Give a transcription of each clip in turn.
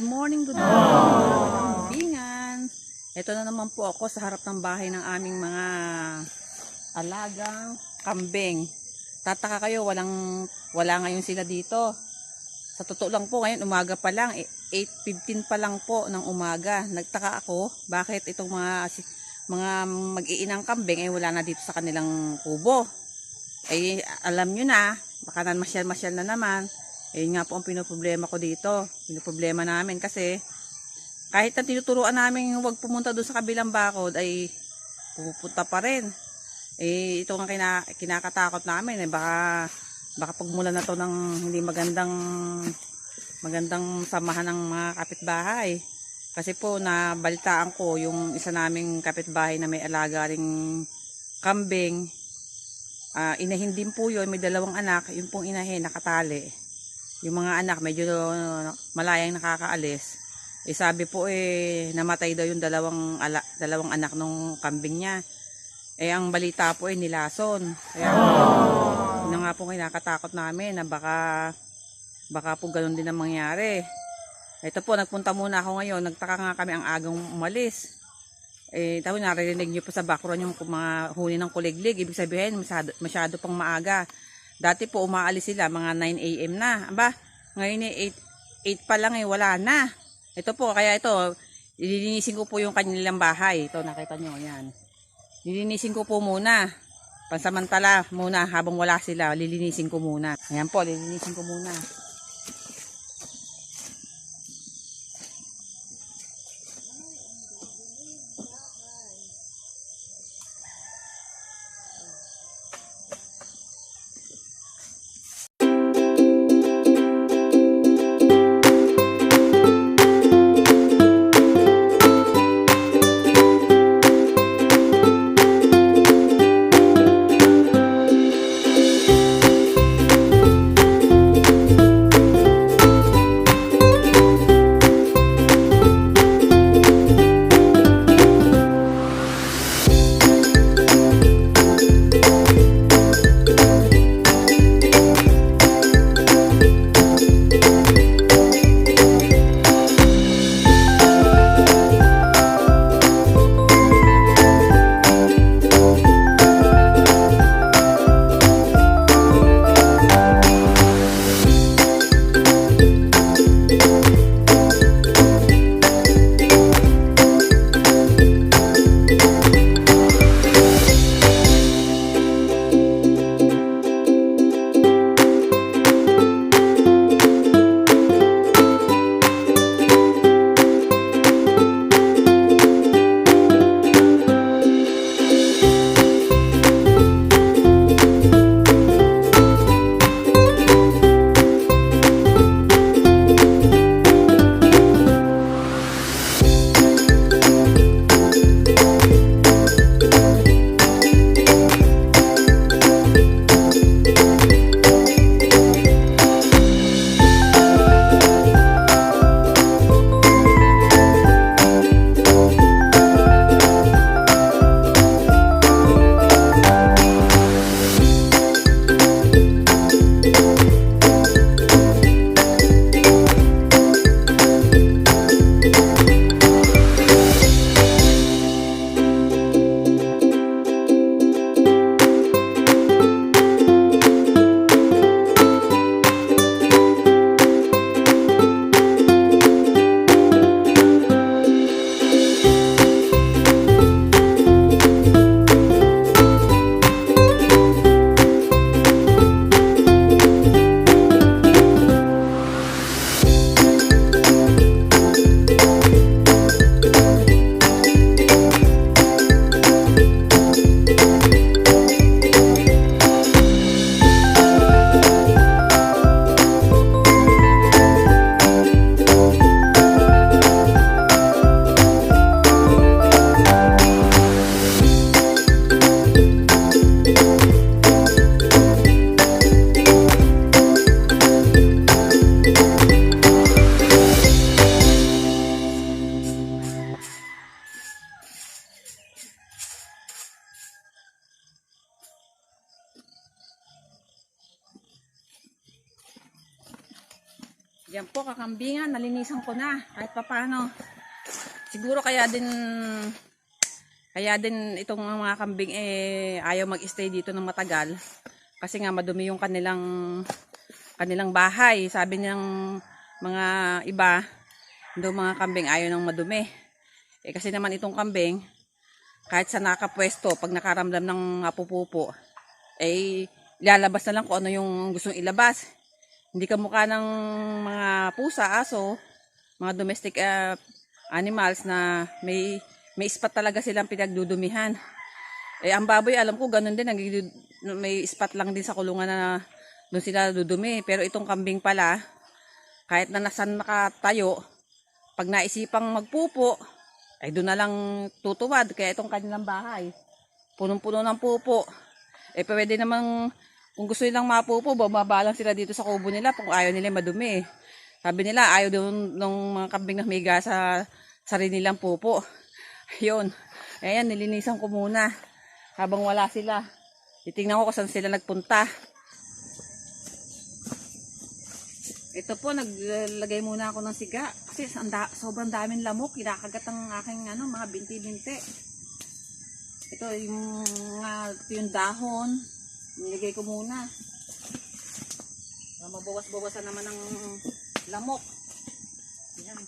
Good morning, good morning. Bingan. Ito na naman po ako sa harap ng bahay ng aming mga alagang kambing. Tataka kayo, walang, wala ngayon sila dito. Sa totoo lang po, ngayon umaga pa lang, eh, 8.15 pa lang po ng umaga. Nagtaka ako, bakit itong mga, mga mag-iinang kambing, eh wala na dito sa kanilang kubo. Eh, alam nyo na, baka na masyal-masyal na naman. Eh, yun nga po ang pinoproblema ko dito. Pinoproblema namin kasi kahit na tinuturuan namin huwag pumunta doon sa kabilang bakod ay pupunta pa rin. Eh, ito ang kina, kinakatakot namin. Eh, baka, baka pagmula na to ng hindi magandang magandang samahan ng mga kapitbahay. Kasi po, nabalitaan ko yung isa naming kapitbahay na may alaga ring kambing. Ah, inahin din po yun, may dalawang anak, yung pong inahin nakatali yung mga anak medyo malayang nakakaalis. Eh sabi po eh namatay daw yung dalawang ala, dalawang anak nung kambing niya. Eh ang balita po eh nilason. Kaya yun na nga po kinakatakot namin na baka baka po ganun din ang mangyari. Ito po nagpunta muna ako ngayon, nagtaka nga kami ang agang umalis. Eh, tapos narinig niyo po sa background yung mga huni ng kuliglig. Ibig sabihin, masyado, masyado pang maaga. Dati po umaalis sila mga 9 a.m. na. Aba, ngayon eh 8, 8 pa lang eh wala na. Ito po, kaya ito, ililinisin ko po yung kanilang bahay. Ito, nakita nyo, yan. Lilinisin ko po muna. Pansamantala muna, habang wala sila, lilinisin ko muna. Ayan po, lilinisin ko muna. Yan po, kakambingan. Nalinisan ko na. Kahit pa paano. Siguro kaya din kaya din itong mga kambing eh ayaw mag-stay dito ng matagal kasi nga madumi yung kanilang kanilang bahay. Sabi ng mga iba, yung mga kambing ayaw ng madumi. Eh kasi naman itong kambing kahit sa nakapwesto pag nakaramdam ng apupupo eh ilalabas na lang kung ano yung gustong ilabas. Hindi ka mukha ng mga pusa, aso, mga domestic ah, animals na may may spot talaga silang pinagdudumihan. Eh, ang baboy, alam ko, ganun din. May spot lang din sa kulungan na doon sila dudumi. Pero itong kambing pala, kahit na nasan nakatayo, pag naisipang magpupo, ay doon na lang tutuwad. Kaya itong kanilang bahay, punong-puno ng pupo. Eh, pwede namang, kung gusto nilang mapupo, bumaba lang sila dito sa kubo nila kung ayaw nila madumi. Sabi nila, ayaw daw ng mga kambing na miga sa sarili nilang pupo. Ayun. Ayan, nilinisan ko muna. Habang wala sila. Titingnan ko kung saan sila nagpunta. Ito po, naglagay muna ako ng siga. Kasi sobrang daming lamok. Kinakagat ang aking ano, mga binti-binti. Ito yung, mga ito yung dahon. Nilagay ko muna. Para Mabawas-bawasan naman ng lamok. Ayan.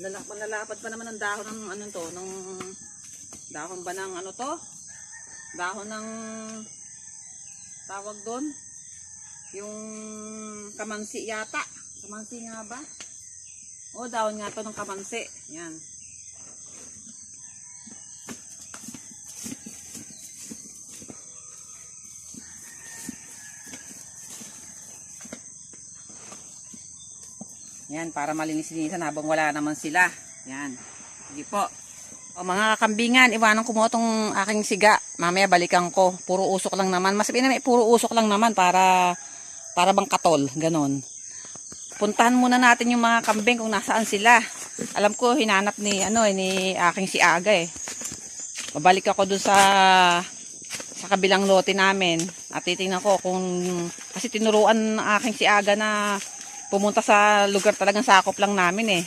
Lalak malalapad pa naman ang dahon ng ano to, ng dahon ba ng ano to? Dahon ng tawag doon? Yung kamansi yata. Kamansi nga ba? O, dahon nga to ng kamansi. Yan. Yan, para malinis-linisan habang wala naman sila. Yan. Sige po. O mga kambingan, iwanan ko mo itong aking siga. Mamaya balikan ko. Puro usok lang naman. Mas may puro usok lang naman para para bang katol. Ganon. Puntahan muna natin yung mga kambing kung nasaan sila. Alam ko, hinanap ni, ano, eh, ni aking si Aga eh. Babalik ako dun sa sa kabilang lote namin at titingnan ko kung kasi tinuruan ng aking si Aga na pumunta sa lugar talagang sakop lang namin eh.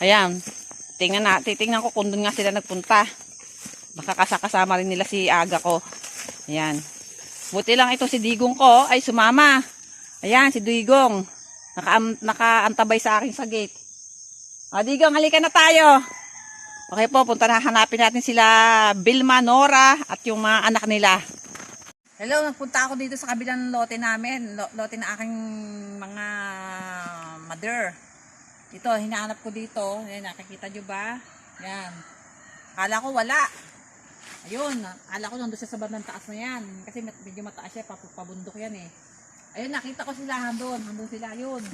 Ayan. Tingnan na, titingnan ko kung doon nga sila nagpunta. Baka kasakasama rin nila si Aga ko. Ayan. Buti lang ito si Digong ko ay sumama. Ayan, si Digong. Naka, nakaantabay sa akin sa gate. O, Digong, halika na tayo. Okay po, punta na hanapin natin sila Bilma, Nora at yung mga anak nila. Hello, nagpunta ako dito sa kabilang lote namin. Lo- lote na aking mga mother. Ito, hinahanap ko dito. Yan, nakikita nyo ba? Yan. Kala ko wala. Ayun, kala ko nandun siya sa bandang taas na yan. Kasi med- medyo mataas siya, pabundok yan eh. Ayun, nakita ko sila handun. Handun sila, yun.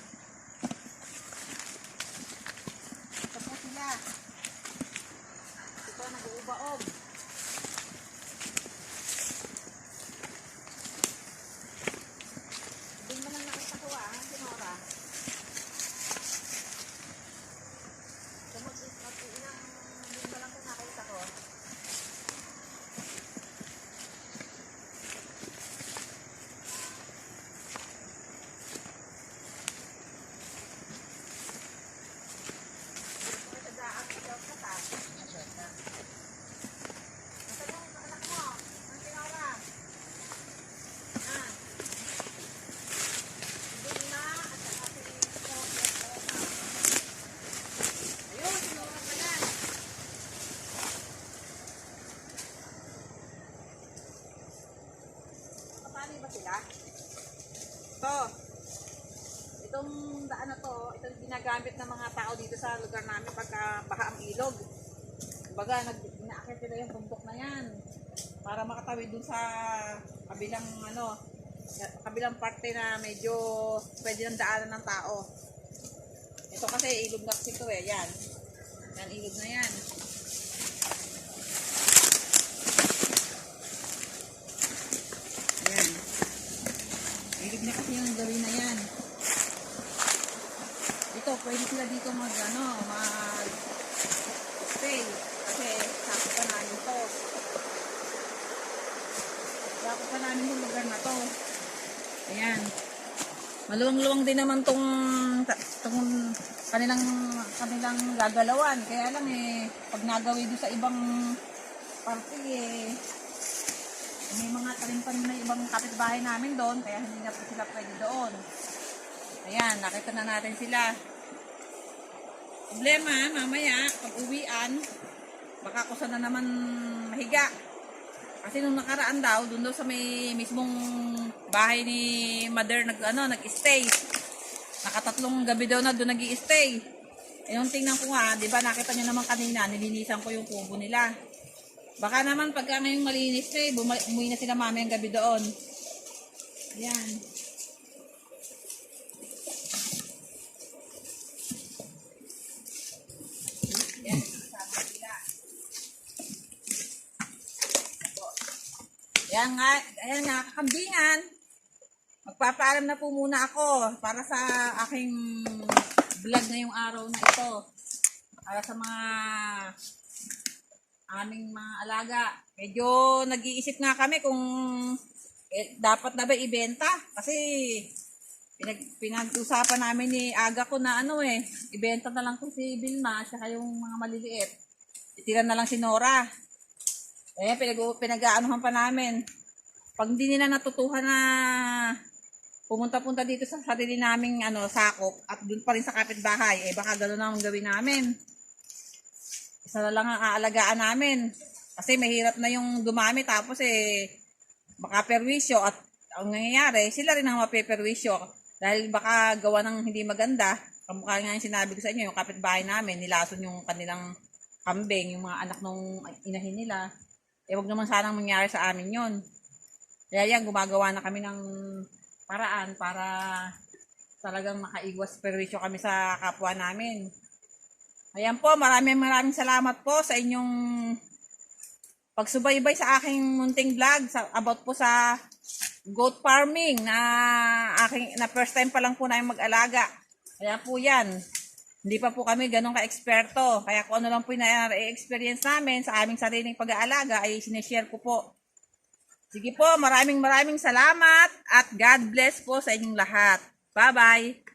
Ito po sila. Ito, nag-uubaog. Doon mo lang nakita ko ah, si Nora. Tumag- mag- ilang doon mo lang kung nakita ko. Ito, daan, ikaw ka ta. Nasaan yung anak mo? Ang si Nora? Ah. Luna at saka si Sophia. Ayun, sinura ka na. Paano ba sila? Ito. Itong daan na to, ito yung ginagamit ng mga tao dito sa lugar namin pagka baha ang ilog. Kumbaga, nag inaakit nila yung bundok na yan para makatawid dun sa kabilang ano, kabilang parte na medyo pwede ng daanan ng tao. Ito kasi ilog na ito eh, yan. Yan, ilog na yan. Yan. Ilog na kasi yung gawin na yan. Ito, pwede sila dito mag, ano, mag stay. Kasi pa namin to. Kaya ako namin yung lugar na to. Ayan. Maluwang-luwang din naman tong, tong kanilang, kanilang gagalawan. Kaya lang eh, pag nagawi doon sa ibang parte eh, may mga talimpan na ibang kapitbahay namin doon, kaya hindi na po sila pwede doon. Ayan, nakita na natin sila. Problema, mamaya, pag uwian, baka kusa na naman mahiga. Kasi nung nakaraan daw, doon daw sa may mismong bahay ni mother nag ano, nag-stay. Nakatatlong gabi daw na doon nag-i-stay. Eh, yung tingnan ko nga, di ba, nakita nyo naman kanina, nilinisan ko yung kubo nila. Baka naman pagka ngayong malinis na eh, umuwi na sila mami ang gabi doon. Ayan. Ayan nga, ayan nga, kakambingan. Magpapaalam na po muna ako para sa aking vlog ngayong araw na ito. Para sa mga aming mga alaga. Medyo nag-iisip nga kami kung eh, dapat na ba ibenta. Kasi pinag, pinag-usapan namin ni Aga ko na ano eh, ibenta na lang ko si Vilma at yung mga maliliit. Itira na lang si Nora. Eh, pinag, pinag-aanuhan pa namin. Pag hindi nila natutuhan na pumunta-punta dito sa sarili naming ano, sakop at dun pa rin sa kapitbahay, eh baka gano'n ang gawin namin. Isa na lang ang aalagaan namin. Kasi mahirap na yung dumami tapos eh baka perwisyo at ang nangyayari, sila rin ang mapeperwisyo dahil baka gawa ng hindi maganda. Kamukha nga yung sinabi ko sa inyo, yung kapitbahay namin, nilason yung kanilang kambing, yung mga anak nung inahin nila. Eh, wag naman sanang mangyari sa amin yon. Kaya yan, gumagawa na kami ng paraan para talagang makaiwas perwisyo kami sa kapwa namin. Ayan po, maraming maraming salamat po sa inyong pagsubaybay sa aking munting vlog sa, about po sa goat farming na aking na first time pa lang po namin mag-alaga. Kaya po 'yan. Hindi pa po kami ganun ka-eksperto. Kaya kung ano lang po yung na-experience namin sa aming sariling pag-aalaga ay sinishare ko po. Sige po, maraming maraming salamat at God bless po sa inyong lahat. Bye-bye!